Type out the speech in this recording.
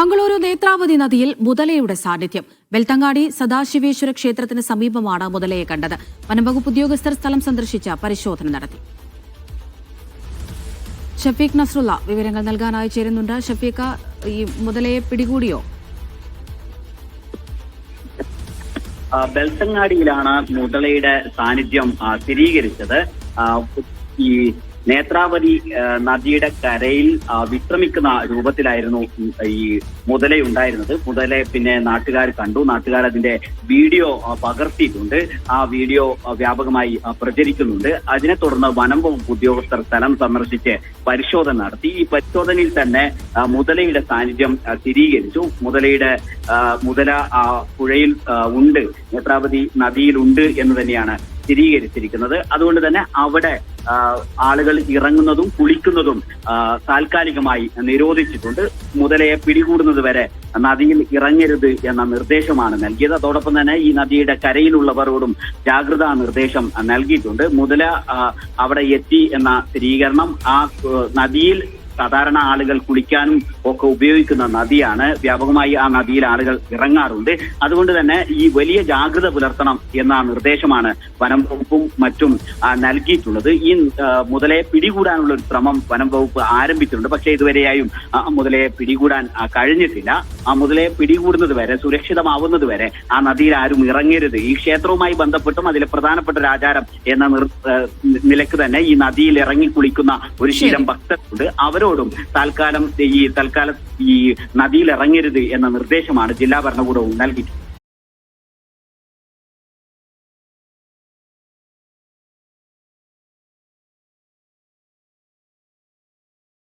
മംഗളൂരു നേത്രാവതി നദിയിൽ മുതലയുടെ സാന്നിധ്യം. വെൽത്തങ്ങാടി സദാശിവേശ്വര ക്ഷേത്രത്തിന് സമീപമാണ് മുതലയെ കണ്ടത്. വനംവകുപ്പ് ഉദ്യോഗസ്ഥർ സ്ഥലം സന്ദർശിച്ച പരിശോധന നടത്തി. ഷഫീഖ് നസ്രുള്ള വിവരങ്ങൾ നൽകാനായി ചേരുന്നുണ്ട്. ഷഫീഖ ഈ മുതലയെ പിടികൂടിയോ? ബെൽത്തങ്ങാടിയിലാണ് മുതലയുടെ സാന്നിധ്യം സ്ഥിരീകരിച്ചത്. ഈ നേത്രാവതി നദിയുടെ കരയിൽ വിശ്രമിക്കുന്ന രൂപത്തിലായിരുന്നു ഈ മുതലയുണ്ടായിരുന്നത്. മുതലെ പിന്നെ നാട്ടുകാർ കണ്ടു. നാട്ടുകാർ അതിന്റെ വീഡിയോ പകർത്തിയിട്ടുണ്ട്. ആ വീഡിയോ വ്യാപകമായി പ്രചരിക്കുന്നുണ്ട്. അതിനെ തുടർന്ന് വനം വകുപ്പ് ഉദ്യോഗസ്ഥർ സ്ഥലം സന്ദർശിച്ച് പരിശോധന നടത്തി. ഈ പരിശോധനയിൽ തന്നെ മുതലയുടെ സാന്നിധ്യം സ്ഥിരീകരിച്ചു. മുതലയുടെ മുതല ആ പുഴയിൽ ഉണ്ട്. നേത്രാവതി നദിയിലുണ്ട് എന്ന് തന്നെയാണ് സ്ഥിരീകരിച്ചിരിക്കുന്നത്. അതുകൊണ്ട് തന്നെ അവിടെ ആളുകൾ ഇറങ്ങുന്നതും കുളിക്കുന്നതും താൽക്കാലികമായി നിരോധിച്ചിട്ടുണ്ട്. മുതലയെ പിടികൂടുന്നത് വരെ നദിയിൽ ഇറങ്ങരുത് എന്ന നിർദ്ദേശമാണ് നൽകിയത്. അതോടൊപ്പം തന്നെ ഈ നദിയുടെ കരയിലുള്ളവരോടും ജാഗ്രതാ നിർദ്ദേശം നൽകിയിട്ടുണ്ട്. മുതല അവിടെ എത്തി എന്ന സ്ഥിരീകരണം ആ നദിയിൽ സാധാരണ ആളുകൾ കുളിക്കാനും ഒക്കെ ഉപയോഗിക്കുന്ന നദിയാണ്. വ്യാപകമായി ആ നദിയിൽ ആളുകൾ ഇറങ്ങാറുണ്ട്. അതുകൊണ്ട് തന്നെ ഈ വലിയ ജാഗ്രത പുലർത്തണം എന്ന നിർദ്ദേശമാണ് വനം വകുപ്പും മറ്റും നൽകിയിട്ടുള്ളത്. ഈ മുതലെ മുതലയെ പിടികൂടാനുള്ള ഒരു ശ്രമം വനം വകുപ്പ് ആരംഭിച്ചിട്ടുണ്ട്. പക്ഷേ ഇതുവരെയായും ആ മുതലയെ പിടികൂടാൻ കഴിഞ്ഞിട്ടില്ല. ആ മുതലയെ പിടികൂടുന്നത് വരെ സുരക്ഷിതമാവുന്നത് വരെ ആ നദിയിൽ ആരും ഇറങ്ങരുത്. ഈ ക്ഷേത്രവുമായി ബന്ധപ്പെട്ടും അതിലെ പ്രധാനപ്പെട്ട ഒരു ആചാരം എന്ന നിലയ്ക്ക് തന്നെ ഈ നദിയിൽ ഇറങ്ങി കുളിക്കുന്ന ഒരു ശീലം ഭക്തരുണ്ട്. അവരോടും തൽക്കാലം ഈ തൽക്കാലം ഈ നദിയിൽ ഇറങ്ങരുത് എന്ന നിർദ്ദേശമാണ് ജില്ലാ ഭരണകൂടവും നൽകിയിട്ടുള്ളത്.